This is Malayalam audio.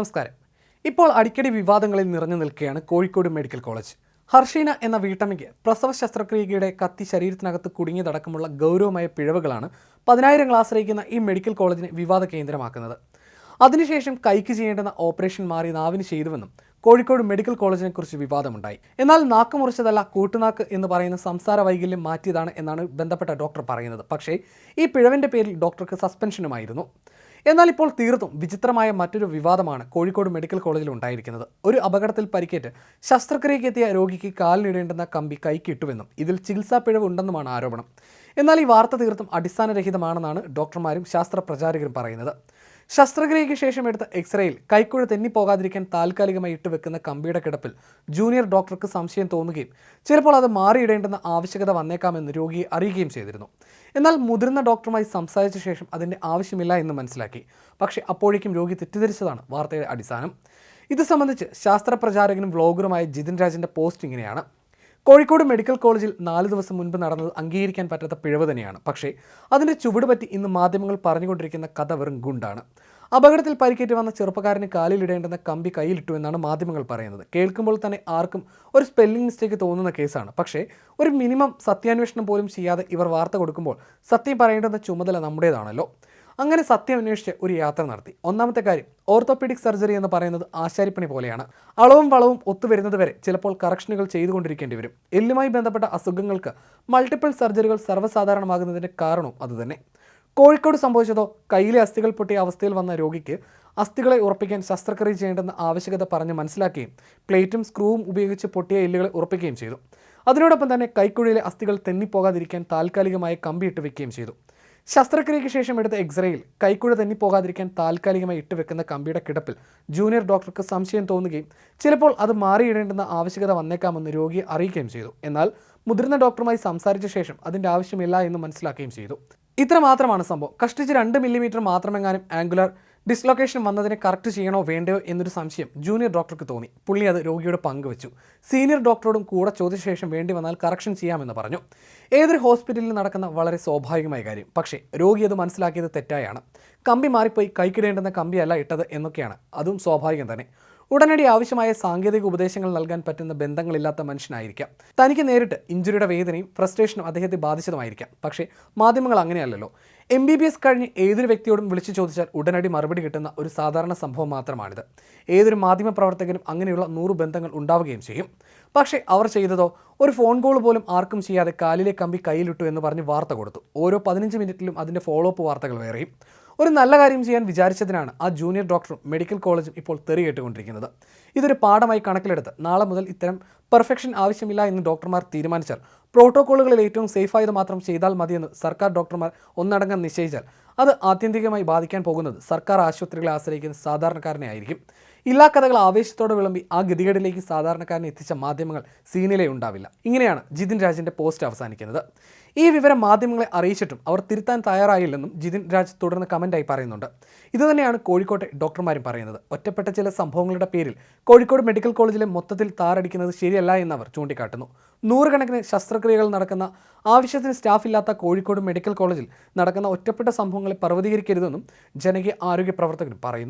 നമസ്കാരം. ഇപ്പോൾ അടിക്കടി വിവാദങ്ങളിൽ നിറഞ്ഞു നിൽക്കുകയാണ് കോഴിക്കോട് മെഡിക്കൽ കോളേജ്. ഹർഷീന എന്ന വീട്ടമ്മയ്ക്ക് പ്രസവ ശസ്ത്രക്രിയയുടെ കത്തി ശരീരത്തിനകത്ത് കുടുങ്ങിയതടക്കമുള്ള ഗൗരവമായ പിഴവുകളാണ് പതിനായിരങ്ങൾ ആശ്രയിക്കുന്ന ഈ മെഡിക്കൽ കോളേജിനെ വിവാദ കേന്ദ്രമാക്കുന്നത്. അതിനുശേഷം കൈക്ക് ചെയ്യേണ്ടുന്ന ഓപ്പറേഷൻ മാറി നാവിന് ചെയ്തുവെന്നും കോഴിക്കോട് മെഡിക്കൽ കോളേജിനെ കുറിച്ച് വിവാദമുണ്ടായി. എന്നാൽ നാക്ക് മുറിച്ചതല്ല കൂട്ടുനാക്ക് എന്ന് പറയുന്ന സംസാര വൈകല്യം മാറ്റിയതാണ് എന്നാണ് ബന്ധപ്പെട്ട ഡോക്ടർ പറയുന്നത്. പക്ഷേ ഈ പിഴവിന്റെ പേരിൽ ഡോക്ടർക്ക് സസ്പെൻഷനുമായിരുന്നു. എന്നാൽ ഇപ്പോൾ തീർത്തും വിചിത്രമായ മറ്റൊരു വിവാദമാണ് കോഴിക്കോട് മെഡിക്കൽ കോളേജിൽ ഉണ്ടായിരിക്കുന്നത്. ഒരു അപകടത്തിൽ പരിക്കേറ്റ് ശസ്ത്രക്രിയയ്ക്ക് എത്തിയ രോഗിക്ക് കാലിനിടേണ്ടുന്ന കമ്പി കൈക്കിട്ടുവെന്നും ഇതിൽ ചികിത്സാ പിഴവ് ഉണ്ടെന്നുമാണ് ആരോപണം. എന്നാൽ ഈ വാർത്ത തീർത്തും അടിസ്ഥാനരഹിതമാണെന്നാണ് ഡോക്ടർമാരും ശാസ്ത്ര പ്രചാരകരും പറയുന്നത്. ശസ്ത്രക്രിയയ്ക്ക് ശേഷം എടുത്ത എക്സ്റേയിൽ കൈക്കുഴ തെന്നിപ്പോകാതിരിക്കാൻ താൽക്കാലികമായി ഇട്ട് വെക്കുന്ന കമ്പിയുടെ കിടപ്പിൽ ജൂനിയർ ഡോക്ടർക്ക് സംശയം തോന്നുകയും ചിലപ്പോൾ അത് മാറിയിടേണ്ടെന്ന ആവശ്യകത വന്നേക്കാമെന്ന് രോഗിയെ അറിയുകയും ചെയ്തിരുന്നു. എന്നാൽ മുതിർന്ന ഡോക്ടറുമായി സംസാരിച്ച ശേഷം അതിന്റെ ആവശ്യമില്ല എന്ന് മനസ്സിലാക്കി. പക്ഷേ അപ്പോഴേക്കും രോഗി തെറ്റിദ്ധരിച്ചതാണ് വാർത്തയുടെ അടിസ്ഥാനം. ഇത് സംബന്ധിച്ച് ശാസ്ത്ര പ്രചാരകനും വ്ലോഗറുമായ ജിതിൻ രാജിന്റെ പോസ്റ്റ് ഇങ്ങനെയാണ്. കോഴിക്കോട് മെഡിക്കൽ കോളേജിൽ നാല് ദിവസം മുൻപ് നടന്നത് അംഗീകരിക്കാൻ പറ്റാത്ത പിഴവ് തന്നെയാണ്. പക്ഷേ അതിന്റെ ചുവട് പറ്റി ഇന്ന് മാധ്യമങ്ങൾ പറഞ്ഞുകൊണ്ടിരിക്കുന്ന കഥ വെറും ഗുണ്ടാണ്. അപകടത്തിൽ പരിക്കേറ്റ് വന്ന ചെറുപ്പക്കാരന് കാലിലിടേണ്ടുന്ന കമ്പി കയ്യിലിട്ടു എന്നാണ് മാധ്യമങ്ങൾ പറയുന്നത്. കേൾക്കുമ്പോൾ തന്നെ ആർക്കും ഒരു സ്പെല്ലിംഗ് മിസ്റ്റേക്ക് തോന്നുന്ന കേസാണ്. പക്ഷേ ഒരു മിനിമം സത്യാന്വേഷണം പോലും ചെയ്യാതെ ഇവർ വാർത്ത കൊടുക്കുമ്പോൾ സത്യം പറയേണ്ടുന്ന ചുമതല നമ്മുടേതാണല്ലോ. അങ്ങനെ സത്യം അന്വേഷിച്ച് ഒരു യാത്ര നടത്തി. ഒന്നാമത്തെ കാര്യം ഓർത്തോപീഡിക് സർജറി എന്ന് പറയുന്നത് ആശാരിപ്പണി പോലെയാണ്. അളവും വളവും ഒത്തുവരുന്നത് വരെ ചിലപ്പോൾ കറക്ഷനുകൾ ചെയ്തുകൊണ്ടിരിക്കേണ്ടി വരും. എല്ലുമായി ബന്ധപ്പെട്ട അസുഖങ്ങൾക്ക് മൾട്ടിപ്പിൾ സർജറികൾ സർവസാധാരണമാകുന്നതിന്റെ കാരണവും അതുതന്നെ. കോഴിക്കോട് സംഭവിച്ചതോ കയ്യിലെ അസ്ഥികൾ പൊട്ടിയ അവസ്ഥയിൽ വന്ന രോഗിക്ക് അസ്ഥികളെ ഉറപ്പിക്കാൻ ശസ്ത്രക്രിയ ചെയ്യേണ്ടെന്ന ആവശ്യകത പറഞ്ഞ് മനസ്സിലാക്കുകയും പ്ലേറ്റും സ്ക്രൂവും ഉപയോഗിച്ച് പൊട്ടിയ എല്ലുകളെ ഉറപ്പിക്കുകയും ചെയ്തു. അതിനോടൊപ്പം തന്നെ കൈക്കുഴിയിലെ അസ്ഥികൾ തെന്നിപ്പോകാതിരിക്കാൻ താൽക്കാലികമായി കമ്പിയിട്ട് വെക്കുകയും ചെയ്തു. ശസ്ത്രക്രിയയ്ക്ക് ശേഷം എടുത്ത എക്സ്റേയിൽ കൈക്കുഴ തെന്നിപ്പോകാതിരിക്കാൻ താൽക്കാലികമായി ഇട്ട് വെക്കുന്ന കമ്പിയുടെ കിടപ്പിൽ ജൂനിയർ ഡോക്ടർക്ക് സംശയം തോന്നുകയും ചിലപ്പോൾ അത് മാറിയിടേണ്ടുന്ന ആവശ്യകത വന്നേക്കാമെന്ന് രോഗിയെ അറിയിക്കുകയും ചെയ്തു. എന്നാൽ മുതിർന്ന ഡോക്ടറുമായി സംസാരിച്ച ശേഷം അതിന്റെ ആവശ്യമില്ല എന്ന് മനസ്സിലാക്കുകയും ചെയ്തു. ഇത്ര മാത്രമാണ് സംഭവം. കഷ്ടിച്ച് രണ്ട് മില്ലിമീറ്റർ മാത്രമെങ്ങാനും ആംഗുലർ ഡിസ്ലൊക്കേഷൻ വന്നതിനെ കറക്റ്റ് ചെയ്യണോ വേണ്ടയോ എന്നൊരു സംശയം ജൂനിയർ ഡോക്ടർക്ക് തോന്നി. പുള്ളി അത് രോഗിയോട് പങ്കുവച്ചു. സീനിയർ ഡോക്ടറോടും കൂടെ ചോദ്യശേഷം ശേഷം വേണ്ടി വന്നാൽ കറക്ഷൻ ചെയ്യാമെന്ന് പറഞ്ഞു. ഏതൊരു ഹോസ്പിറ്റലിൽ നടക്കുന്ന വളരെ സ്വാഭാവികമായ കാര്യം. പക്ഷേ രോഗി അത് മനസ്സിലാക്കിയത് തെറ്റായാണ്. കമ്പി മാറിപ്പോയി കൈക്കിടേണ്ടുന്ന കമ്പിയല്ല ഇട്ടത് എന്നൊക്കെയാണ്. അതും സ്വാഭാവികം തന്നെ. ഉടനടി ആവശ്യമായ സാങ്കേതിക ഉപദേശങ്ങൾ നൽകാൻ പറ്റുന്ന ബന്ധങ്ങളില്ലാത്ത മനുഷ്യനായിരിക്കാം. തനിക്ക് നേരിട്ട് ഇഞ്ചുറിയുടെ വേദനയും ഫ്രസ്ട്രേഷനും അദ്ദേഹത്തെ ബാധിച്ചതുമായിരിക്കാം. പക്ഷേ മാധ്യമങ്ങൾ അങ്ങനെയല്ലല്ലോ. എം ബി ബി എസ് കഴിഞ്ഞ് ഏതൊരു വ്യക്തിയോടും വിളിച്ചു ചോദിച്ചാൽ ഉടനടി മറുപടി കിട്ടുന്ന ഒരു സാധാരണ സംഭവം മാത്രമാണിത്. ഏതൊരു മാധ്യമ പ്രവർത്തകനും അങ്ങനെയുള്ള നൂറ് ബന്ധങ്ങൾ ഉണ്ടാവുകയും ചെയ്യും. പക്ഷേ അവർ ചെയ്തതോ ഒരു ഫോൺ കോൾ പോലും ആർക്കും ചെയ്യാതെ കാലിലെ കമ്പി കയ്യിലിട്ടു എന്ന് പറഞ്ഞ് വാർത്ത കൊടുത്തു. ഓരോ പതിനഞ്ച് മിനിറ്റിലും അതിന്റെ ഫോളോ അപ്പ് വാർത്തകൾ വേറെയും. ഒരു നല്ല കാര്യം ചെയ്യാൻ വിചാരിച്ചതിനാണ് ആ ജൂനിയർ ഡോക്ടറും മെഡിക്കൽ കോളേജും ഇപ്പോൾ തെറി കേട്ടുകൊണ്ടിരിക്കുന്നത്. ഇതൊരു പാഠമായി കണക്കിലെടുത്ത് നാളെ മുതൽ ഇത്തരം പെർഫെക്ഷൻ ആവശ്യമില്ല എന്ന് ഡോക്ടർമാർ തീരുമാനിച്ചാൽ പ്രോട്ടോക്കോളുകളിൽ ഏറ്റവും സേഫായത് മാത്രം ചെയ്താൽ മതിയെന്ന് സർക്കാർ ഡോക്ടർമാർ ഒന്നടങ്കം നിശ്ചയിച്ചാൽ അത് ആത്യന്തികമായി ബാധിക്കാൻ പോകുന്നത് സർക്കാർ ആശുപത്രികളെ ആശ്രയിക്കുന്ന സാധാരണക്കാരനെ ആയിരിക്കും. ഇല്ലാ കഥകൾ ആവേശത്തോടെ വിളമ്പി ആ ഗതികേടിലേക്ക് സാധാരണക്കാരനെ എത്തിച്ച മാധ്യമങ്ങൾ സീനിലേ ഉണ്ടാവില്ല. ഇങ്ങനെയാണ് ജിതിൻ രാജിന്റെ പോസ്റ്റ് അവസാനിക്കുന്നത്. ഈ വിവരം മാധ്യമങ്ങളെ അറിയിച്ചിട്ടും അവർ തിരുത്താൻ തയ്യാറായില്ലെന്നും ജിതിൻ രാജ് തുടർന്ന് കമന്റായി പറയുന്നുണ്ട്. ഇതുതന്നെയാണ് കോഴിക്കോട്ടെ ഡോക്ടർമാരും പറയുന്നത്. ഒറ്റപ്പെട്ട ചില സംഭവങ്ങളുടെ പേരിൽ കോഴിക്കോട് മെഡിക്കൽ കോളേജിലെ മൊത്തത്തിൽ താറടിക്കുന്നത് ശരിയല്ല എന്ന് അവർ ചൂണ്ടിക്കാട്ടുന്നു. നൂറുകണക്കിന് ശസ്ത്രക്രിയകൾ നടക്കുന്ന ആവശ്യത്തിന് സ്റ്റാഫില്ലാത്ത കോഴിക്കോട് മെഡിക്കൽ കോളേജിൽ നടക്കുന്ന ഒറ്റപ്പെട്ട സംഭവങ്ങളെ പർവതീകരിക്കരുതെന്നും ജനകീയ ആരോഗ്യ പ്രവർത്തകരും പറയുന്നു.